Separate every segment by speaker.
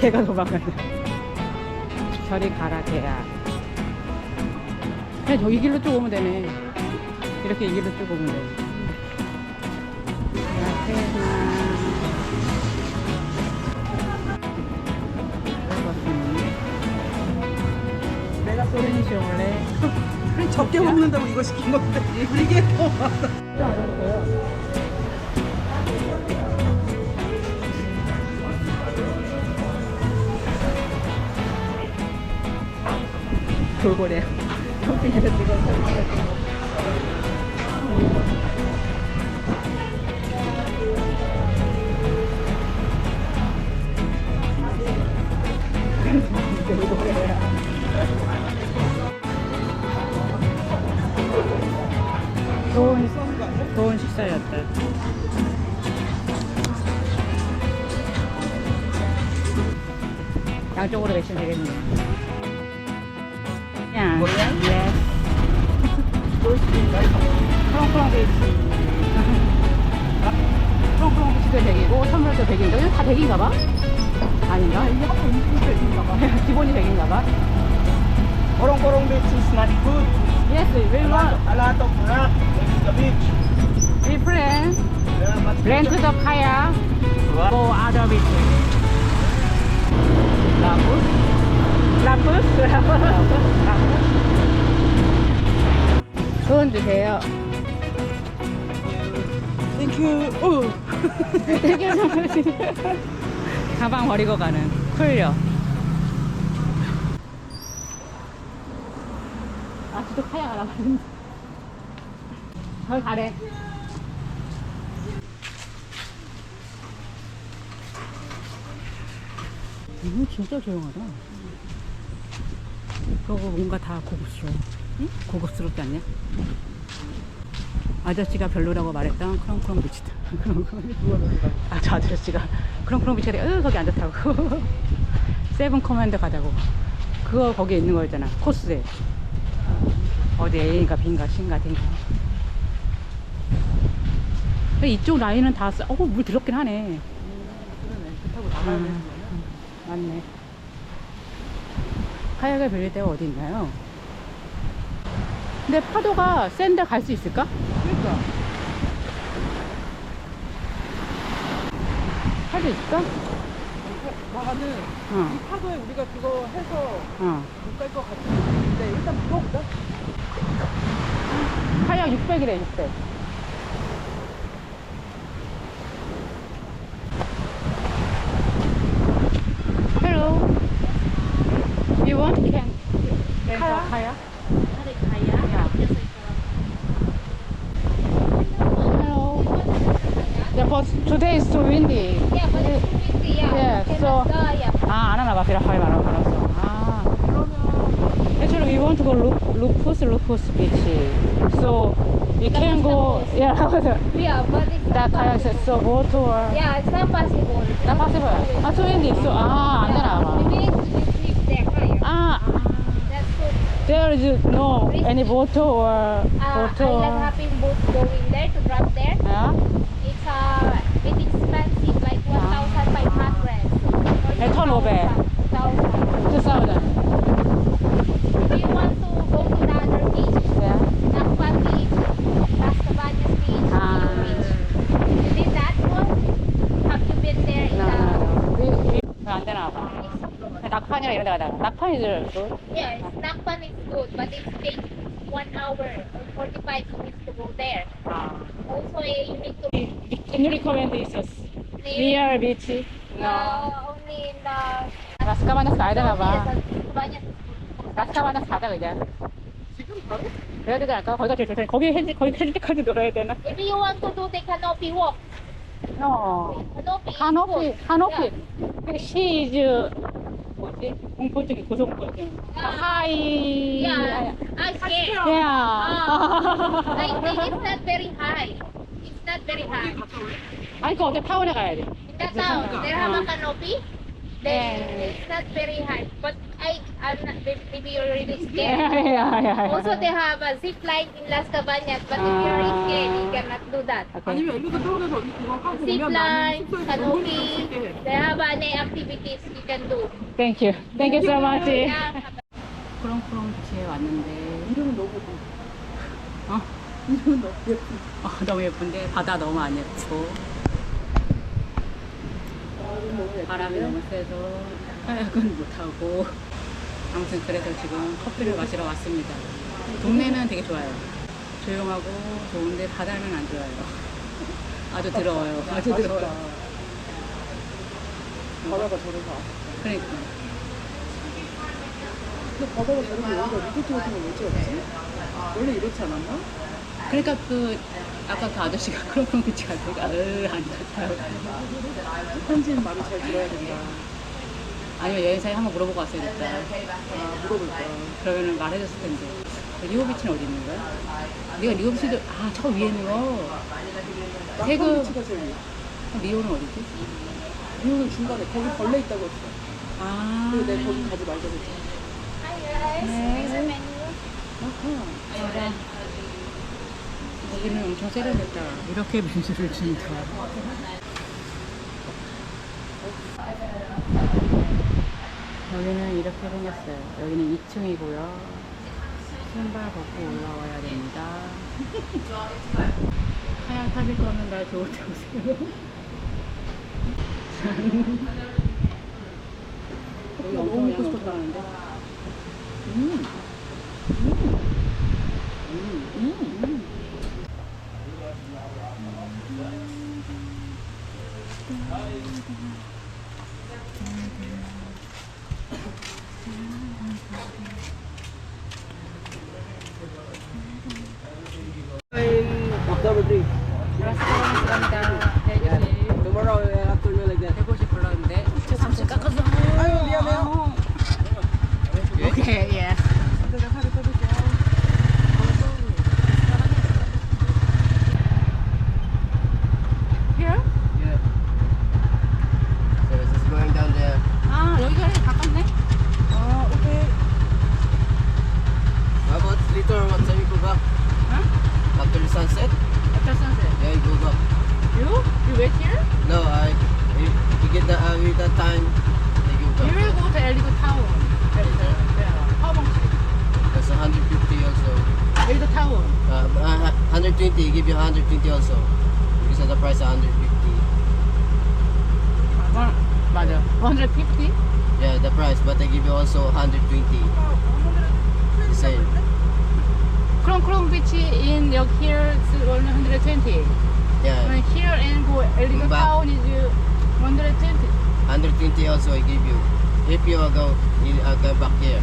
Speaker 1: 개가 도망가네. 저리 가라, 개야. 그냥 저기 길로 쭉 오면 되네. 이렇게 이 길로 쭉 오면 돼. 내가 소리니.
Speaker 2: 아니, 적게 먹는다고 이거 시킨 건데 이게 더 많아.
Speaker 1: 돌고래요. 캠핑에서 찍은 돌고래. 좋은, 좋은 식사였다. 양쪽으로 계시면 되겠네요. 야, 예. 크롱크롱 베이치. 크롱크롱 베이치도 100이고, 선물도 100인데, 이거 다 100인가 봐? 아닌가? 이게 한번 음식이 100인가 봐. 기본이 100인가 봐.
Speaker 3: Korong-korong beach is not good.
Speaker 1: Yes, we
Speaker 3: A lot,
Speaker 1: want,
Speaker 3: a lot of rock in the beach.
Speaker 1: we plan,
Speaker 3: Yeah, but
Speaker 1: rent the kayak,
Speaker 3: What?
Speaker 1: go other beaches. 라 라푸스? 돈 주세요.
Speaker 2: 땡큐. 오.
Speaker 1: 가방 버리고 가는 쿨려. 아, 저도 카약 알아봤는데. 걸 가래. 이거 진짜 조용하다. 그러고 뭔가 다 고급스러워. 응? 고급스럽지 않냐? 아저씨가 별로라고 말했던 크롱크롱 비치다. 아, 저 아저씨가 크롱크롱 비치가 으 거기 안 좋다고. 세븐 커맨드 가자고. 그거 거기에 있는 거였잖아. 코스에. 어디 A인가 B인가 C인가 D인가. 이쪽 라인은 다, 써- 어우, 물 더럽긴 하네.
Speaker 2: 그러네. 그 타고 나가야 되는 거야.
Speaker 1: 맞네. 카약을 빌릴 데가 어디 있나요? 근데 파도가 센데 갈 수 있을까?
Speaker 2: 그러니까.
Speaker 1: 할 수 있을까?
Speaker 2: 나가는
Speaker 1: 어,
Speaker 2: 이 파도에 우리가 그거 해서
Speaker 1: 어.
Speaker 2: 못 갈 것 같은데 일단 물어보자.
Speaker 1: 카약 600이래, 600. windy.
Speaker 4: Yeah, but it's too windy, yeah.
Speaker 1: Yeah,
Speaker 4: Cannot,
Speaker 1: so-
Speaker 4: uh, yeah.
Speaker 1: 아, 안 하나 봐. 비라파이 말하고 알았어. 아. Actually, we want to go Lu- Lupus, Lupus Beach. So, we can go, yeah,
Speaker 4: Yeah, but it's
Speaker 1: that
Speaker 4: not
Speaker 1: kayak
Speaker 4: possible.
Speaker 1: is so boat tour.
Speaker 4: Yeah, it's not possible.
Speaker 1: Not possible. 아, too windy. So, 아, 안 되나 봐.
Speaker 4: We need to sleep there, kayak.
Speaker 1: 아,
Speaker 4: That's good.
Speaker 1: there is no any boat tour or
Speaker 4: Uh,
Speaker 1: boat tour.
Speaker 4: island hopping boat going there to drop there.
Speaker 1: Yeah? 네, 1,500.
Speaker 4: 1,000.
Speaker 1: 2000.
Speaker 4: Do you want to go to the other beach?
Speaker 1: Yeah.
Speaker 4: Nakpan Beach, Las Cabañas Beach,
Speaker 1: Ah.
Speaker 4: Ilo Beach. You did that one? Have you been there in
Speaker 1: No,
Speaker 4: the...
Speaker 1: no, no. We, we, 안 되나 봐. 낙판이랑 이런 데 가다가. 낙판이들. 그,
Speaker 4: Yeah, it's Nakpan is good, but it takes one hour or 45 minutes to go there.
Speaker 1: 아.
Speaker 4: Also, eh, you need to
Speaker 1: Can you recommend this
Speaker 4: near,
Speaker 1: near beach? No.
Speaker 4: uh, only in the...
Speaker 1: 라스카바나스 가야 되나 봐.
Speaker 4: Yes, Cabañas.
Speaker 1: 라스카바나스 가자 그냥.
Speaker 2: 지금 바로?
Speaker 1: 그래야 되지 않을까? 거기가 제일 좋다. 거기 해지, 거기 해질 때까지 놀아야 되나?
Speaker 4: If you want to do the canopy walk,
Speaker 1: 어.
Speaker 4: canopy is
Speaker 1: 한오피,
Speaker 4: good.
Speaker 1: 한오피. 그 시즈, 뭐지? 공포증이 고소공포증. 하이.
Speaker 4: Yeah, I scared.
Speaker 1: 야.
Speaker 4: I think it's not very high. It's not very high.
Speaker 1: 아니, 그 어제 타운에 가야 돼.
Speaker 4: In the town, they have a canopy. Then
Speaker 1: Yeah.
Speaker 4: it's not very high. But I, I'm not, maybe you're really
Speaker 1: Yeah,
Speaker 4: scared.
Speaker 1: yeah, yeah.
Speaker 4: Also, they have a zip line in Las Cabañas, but if you're
Speaker 1: Ah.
Speaker 4: scared, you cannot do that.
Speaker 1: Okay.
Speaker 2: 아니면 엘리가 떨어져서 이거 하고
Speaker 4: Zip
Speaker 2: 오면 나는
Speaker 4: line,
Speaker 2: 숙소에서 너무
Speaker 4: canopy,
Speaker 2: 힘들게 해.
Speaker 4: they have any activities you can do.
Speaker 1: Thank you. Thank you so much.
Speaker 4: Yeah.
Speaker 1: 크롱크롱치에 왔는데
Speaker 2: 이름은 너무 예뻐.
Speaker 1: 어?
Speaker 2: 이름은 너무 예뻐.
Speaker 1: 어, 너무 예쁜데 바다 너무 안 예쁘고 바람이 너무 세서 카약은 못하고 아무튼 그래서 지금 커피를 마시러 왔습니다. 동네는 되게 좋아요. 조용하고 좋은데 바다는 안 좋아요. 아주 더러워요. 아주 더러워요.
Speaker 2: 바다가 저래서.
Speaker 1: 그러니까
Speaker 2: 근데 바다가 저래서 여기가 리조트 같은 걸왜 지었지? 원래 이렇지 않았나?
Speaker 1: 그러니까 그 아까 그 아저씨가 비치 갈 때가 으안 좋다요.
Speaker 2: 현지인 말을 잘 들어야 된다.
Speaker 1: 아니면 여행사에 한번 물어보고 왔어야겠다.
Speaker 2: 아, 물어볼 거야.
Speaker 1: 그러면은 말해줬을 텐데. 리오비치는 어디 있는 거야? 네가 리오비치도 아 저 위에 있는 거.
Speaker 2: 위에.
Speaker 1: 리오는 어디지?
Speaker 2: 리오는 중간에 거기 벌레 있다고 했어.
Speaker 1: 아.
Speaker 2: 그리고 내가 거기 가지 말자고 했잖아.
Speaker 4: Hi guys, here's the menu.
Speaker 1: 맞아. 여기는 엄청 세련됐다. 이렇게 민수를 준다. 여기는 이렇게 생겼어요. 여기는 2층이고요. 신발 벗고 올라와야 됩니다. 하얀 타실 거면 날 좋은 데 오세요. 여기
Speaker 2: 너무 먹고
Speaker 1: 엄청
Speaker 2: 싶었다.
Speaker 1: 하는데.
Speaker 2: 음.
Speaker 3: October 3.
Speaker 1: 감사합니다.
Speaker 3: Tomorrow afternoon like that.
Speaker 1: 150 불렀는데 30 깎아서
Speaker 2: 아유, 미안해요.
Speaker 1: 오케이 예
Speaker 2: 내가 살을 빼줄게요.
Speaker 1: Here?
Speaker 3: Yeah. So this is going down there.
Speaker 1: 아 여기가 가깝네
Speaker 2: 아, 오케이.
Speaker 3: How about later what time you go back?
Speaker 1: Huh?
Speaker 3: After the sunset?
Speaker 1: After sunset
Speaker 3: Yeah, you go back.
Speaker 1: You? You wait here?
Speaker 3: No, I if you get the uh, with that time, then you go
Speaker 1: You
Speaker 3: back.
Speaker 1: will go to Elido Town Yeah. How much?
Speaker 3: That's 150 also.
Speaker 1: Elido Town
Speaker 3: Uh, uh, 120, give you 120 also. Because of the price 150.
Speaker 1: 어, 맞아 150?
Speaker 3: Yeah, the price, but I give you also 120. The same.
Speaker 1: 크롱크롱 비치 in 여기 here is 120
Speaker 3: Yeah,
Speaker 1: And here and go Elido
Speaker 3: Back.
Speaker 1: Town is 120
Speaker 3: 120 also I give you. If you go, you uh, come back here.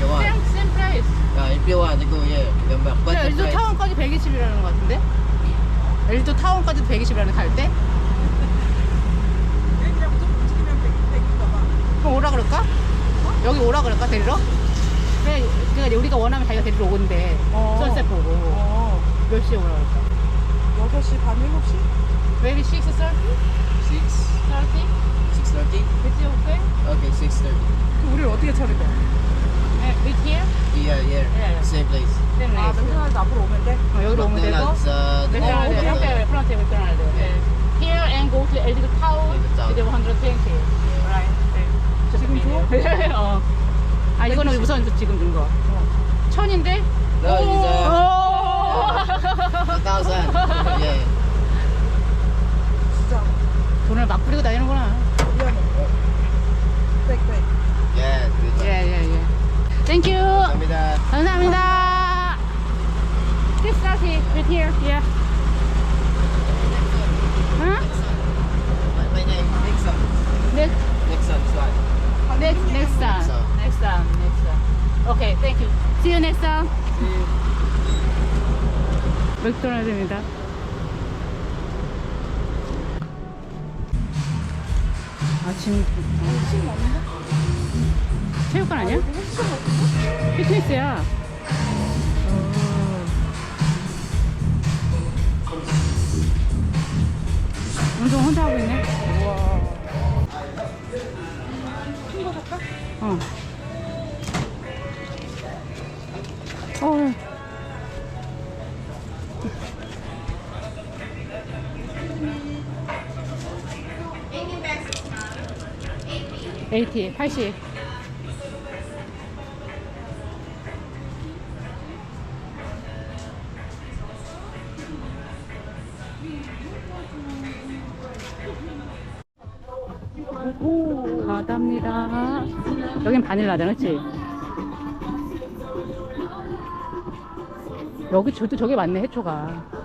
Speaker 3: you want.
Speaker 1: Same, same price
Speaker 3: Uh, if you want to go here, come back. But
Speaker 1: 근데
Speaker 3: the
Speaker 1: 엘리도
Speaker 3: price,
Speaker 1: 타운까지 120이라는 것 같은데? 엘리도 타운까지도 120이라는 갈 때?
Speaker 2: 그냥 무조건 움직이면 100, 100인가 봐.
Speaker 1: 그럼 오라 그럴까? 여기 오라 그럴까 데리러? 그래, 그러니까 우리가 원하면 자기가 데리러 오는데
Speaker 2: 어.
Speaker 1: 선셋 보고
Speaker 2: 어.
Speaker 1: 몇 시에 오라 그럴까?
Speaker 2: 6시 반, 7시?
Speaker 1: Maybe 6.30?
Speaker 3: 6,
Speaker 1: 30?
Speaker 3: 6.30?
Speaker 1: Is it okay?
Speaker 3: Okay, 6.30.
Speaker 2: 그럼 우리를 어떻게 차릴 거야?
Speaker 1: 네, with here?
Speaker 3: Yeah, here.
Speaker 1: Yeah.
Speaker 3: Same place.
Speaker 1: Same
Speaker 2: 아,
Speaker 1: place.
Speaker 2: 맥도날드 앞으로 오면 돼?
Speaker 1: 어, 여기로 오면 되고
Speaker 3: McDonald's, uh, the
Speaker 1: 맥도날드
Speaker 2: 오케이,
Speaker 1: 옆에 프런트에 맥도날드 Here and go to 엘리도 타운. 이제 120 Right? 네.
Speaker 2: 지금 줘?
Speaker 1: 어. 아 이거는 우선 지금 준 거. 천인데?
Speaker 3: No, it's uh,
Speaker 1: 오!
Speaker 3: 1,000. yeah.
Speaker 2: 진짜.
Speaker 1: 돈을 막 뿌리고 다니는구나.
Speaker 3: Yeah, job.
Speaker 1: 예, 예, 예. 땡큐.
Speaker 3: 감사합니다.
Speaker 1: 감사합니다. This starting with here. Yeah. 응?
Speaker 3: My, my name, Nixon.
Speaker 1: Next,
Speaker 3: Nixon, slide.
Speaker 1: next, next time.
Speaker 3: Next time.
Speaker 1: Next time. Okay, thank you. See you next time. 맥도날드입니다. 아침 체육관 아니야? 피트니스야. 운동 혼자 하고 있네.
Speaker 2: 우와. 거
Speaker 1: 어. 어. AT 80. 바다입니다. 여긴 바닐라잖아, 그치? 여기 저도 저게 맞네, 해초가.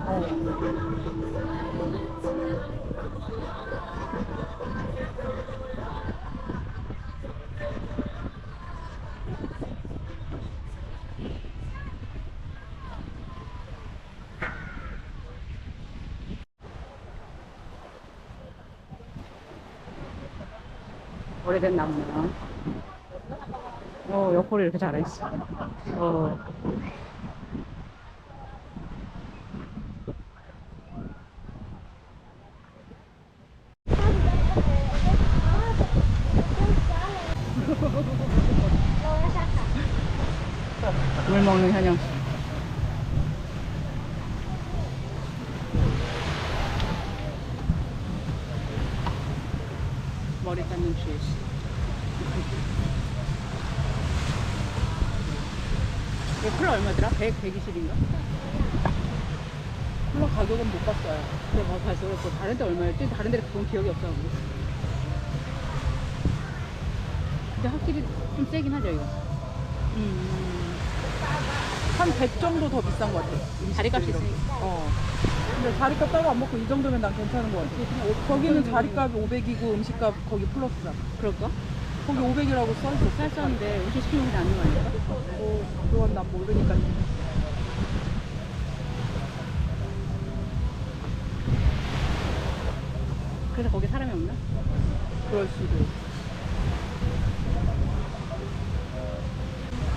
Speaker 1: 오래된 나무네요. 어, 옆으로 이렇게 자라있어. 어. 물 먹는 현영 씨. 머리 닦는 주혜 씨. 이거 컬러 얼마더라? 100, 120인가?
Speaker 2: 콜라 가격은 못 봤어요.
Speaker 1: 내가 뭐 봐서 그랬고 다른 데 얼마였지? 다른 데를 본 기억이 없어. 확실히 좀 세긴 하죠 이거.
Speaker 2: 음. 한 100 정도 더 비싼 것 같아.
Speaker 1: 자리값이
Speaker 2: 이런 거.
Speaker 1: 있으니까.
Speaker 2: 어. 근데 자리값 따로 안 먹고 이 정도면 난 괜찮은 것 같아. 거기는 자리값이 500이고 음식값 거기 플러스야.
Speaker 1: 그럴까?
Speaker 2: 거기 500이라고 써있어.
Speaker 1: 쌀쌀한데 음식 시키는 게 아닌 거 아닐까?
Speaker 2: 어, 그건 난 모르니까.
Speaker 1: 그래서 거기 사람이 없나?
Speaker 2: 그럴 수도.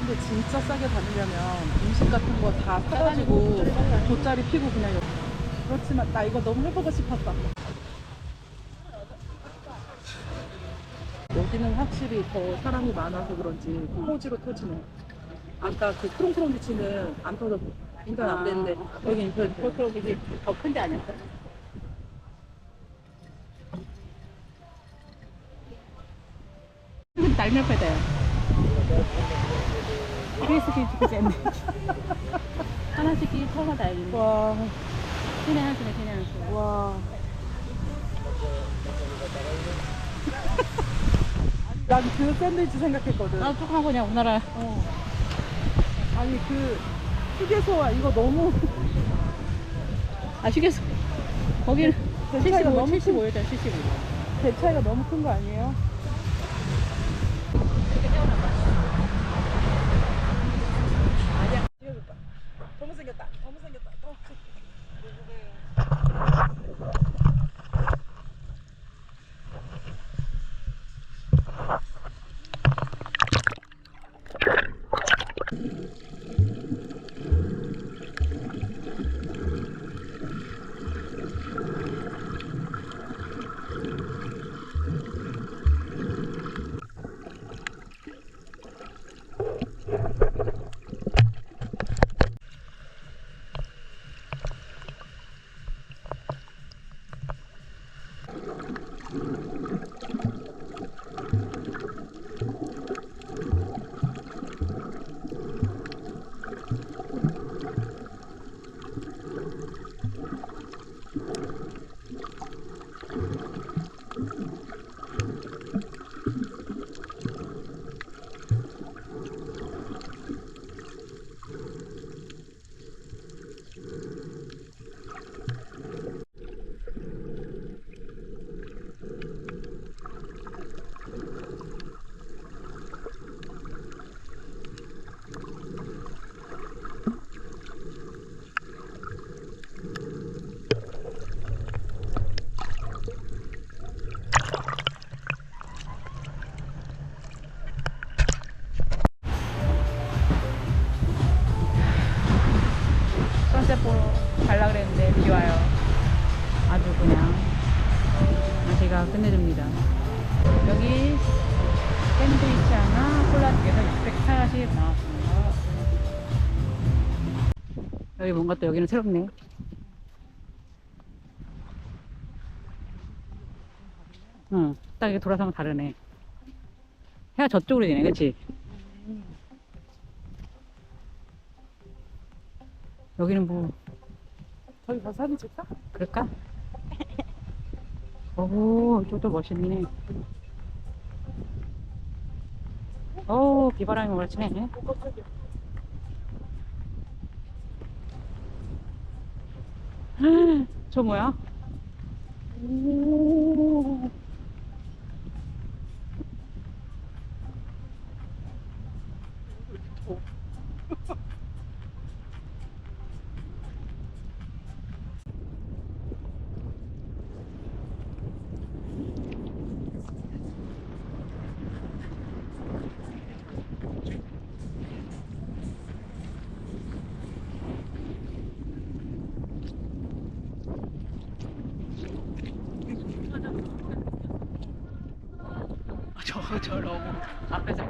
Speaker 2: 근데 진짜 싸게 다니려면 음식 같은 거 다 사가지고 돗자리 피고 그냥 여기. 그렇지만 나 이거 너무 해보고 싶었다. 여기는 확실히 더 사람이 많아서 그런지 토지로 터지네. 아까 그 크롱크롱 비치는 안 터졌고 인터넷 안 되는데 여기 인터넷 돼.
Speaker 1: 그렇게 이게 더 큰 데 아닐까? 날렵하다요. 크리스피 치킨 샌드. 하나씩 터가 달리는.
Speaker 2: 와,
Speaker 1: 수네, 신의 한 수.
Speaker 2: 와. 난 그 샌드위치 생각했거든.
Speaker 1: 아, 조그만 거냐, 우리나라.
Speaker 2: 어. 아니 그 휴게소와 이거 너무
Speaker 1: 아, 휴게소. 거기는
Speaker 2: 배 차이가
Speaker 1: 75,
Speaker 2: 너무
Speaker 1: 75였잖아, 75.
Speaker 2: 배 차이가 너무 큰 거 아니에요? 아니야. 이거겠다. 너무 생겼다. 너무
Speaker 1: 여기 뭔가 또 여기는 새롭네. 응, 딱 이렇게 돌아서면 다르네. 해가 저쪽으로 되네, 그치? 여기는 뭐,
Speaker 2: 저기 가서 사진 찍까?
Speaker 1: 그럴까? 오, 이쪽도 멋있네. 오, 비바람이 몰아치네. 저 뭐야? 오. 저, 저 너무 앞에서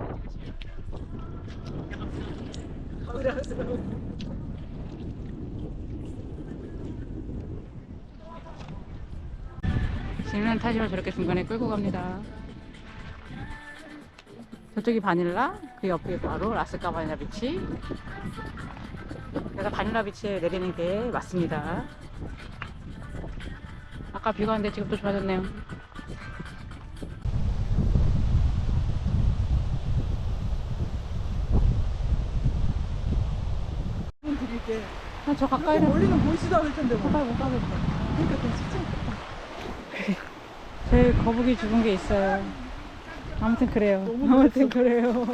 Speaker 1: 지는 타시로 저렇게 중간에 끌고 갑니다. 저쪽이 바닐라, 그 옆에 바로 라스카 바닐라 비치. 내가 바닐라 비치에 내리는 게 맞습니다. 아까 비가 왔는데 지금 또 좋아졌네요.
Speaker 2: 돈 드릴게.
Speaker 1: 아, 저 가까이는
Speaker 2: 멀리는 보이지도 않을 텐데 뭐.
Speaker 1: 가까이 못 가겠어.
Speaker 2: 그러니까 좀 쉽지.
Speaker 1: 제일 거북이 죽은 게 있어요. 아무튼 그래요. 아무튼 그래요.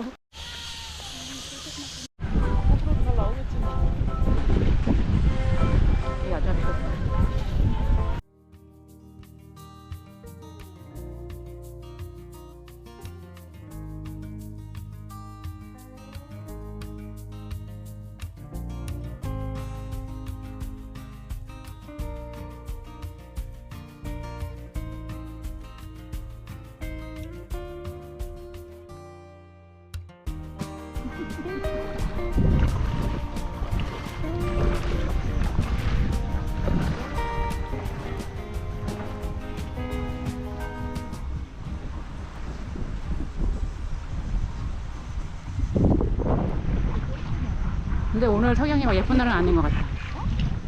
Speaker 1: 근데 오늘 석양이 막 예쁜 날은 아닌 것 같아.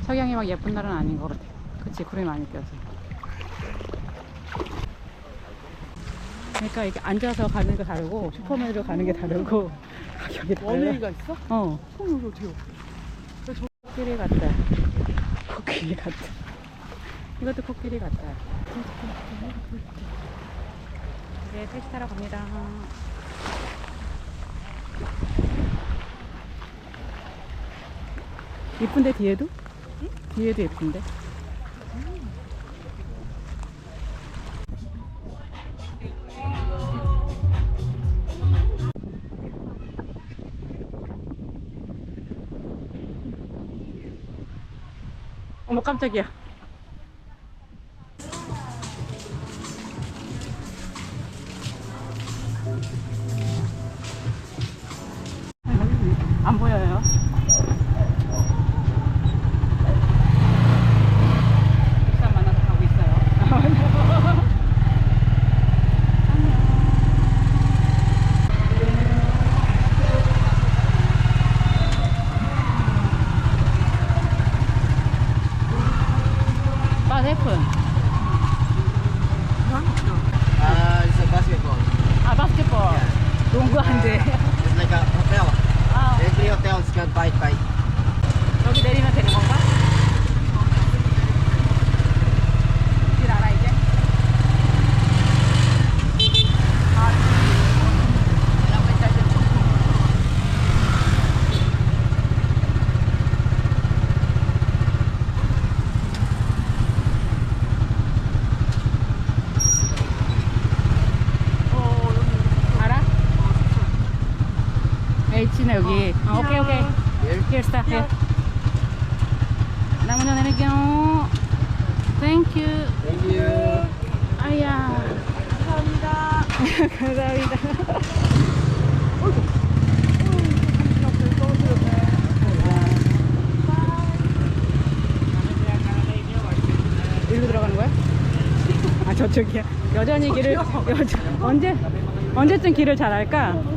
Speaker 1: 석양이 막 예쁜 날은 아닌 것 같아. 그치, 구름이 많이 껴서. 그러니까 이렇게 앉아서 가는 게 다르고, 슈퍼맨으로 가는 게 다르고, 가격이 달라.
Speaker 2: 원웨이가 있어?
Speaker 1: 어,
Speaker 2: 여기 어떻게
Speaker 1: 코끼리 같다. 코끼리 같다. 이것도 코끼리 같다. 이제 택시 타러 갑니다. 예쁜데 뒤에도? 뒤에도 예쁜데? 어머 깜짝이야. What happened?
Speaker 3: Uh, it's a basketball.
Speaker 1: 아, 바스켓볼. 농구한대.
Speaker 3: It's like a hotel.
Speaker 1: 아,
Speaker 3: Every hotels can buy bike.
Speaker 1: 여기 내리면 되는 건가? 길 알아, 이제? 아, 라고 했다, 이제. 알아? H는 여기. 아, 오케이, 오케이.
Speaker 3: Here.
Speaker 1: Here, here. 나무나 내릴게요. Thank you.
Speaker 3: Thank you.
Speaker 1: 아야.
Speaker 2: 감사합니다.
Speaker 1: 감사합니다. 일로 들어가는 거야? 아 저쪽이야. 여전히 길을 여전, 언제 언제쯤 길을 잘 알까?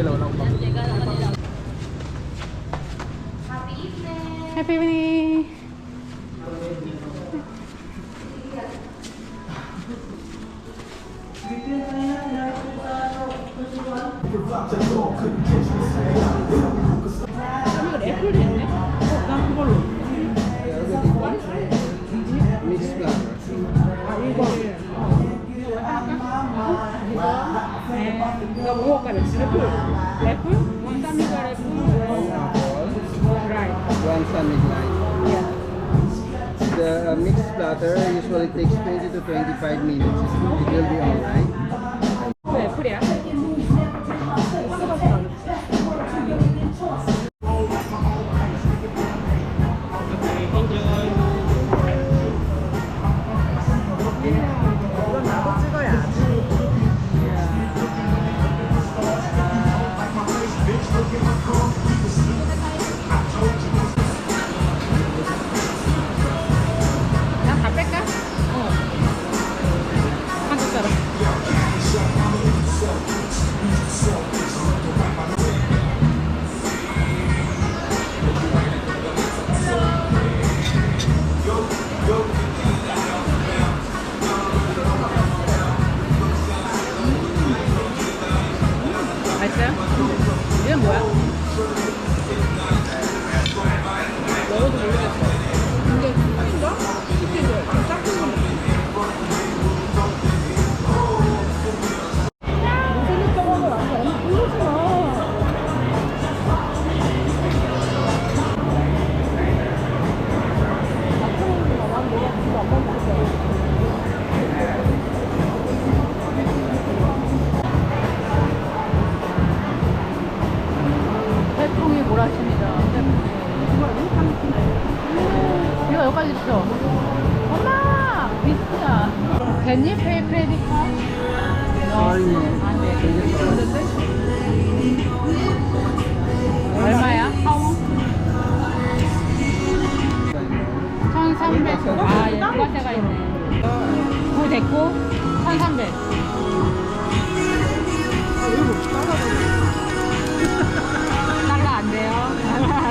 Speaker 2: Hiram ako ng papel, wala akong papel.
Speaker 1: 해피 이 브닝.
Speaker 2: Mixed flour.
Speaker 1: 이거 뭐 먹을까? 애플. 애플? 원산미가 애플. Right.
Speaker 2: One Sunday night. The uh, mixed platter usually takes 20 to 25 minutes. It will be alright.
Speaker 1: 9 됐고, 1300. 달러 안 돼요. 달러 안 돼요.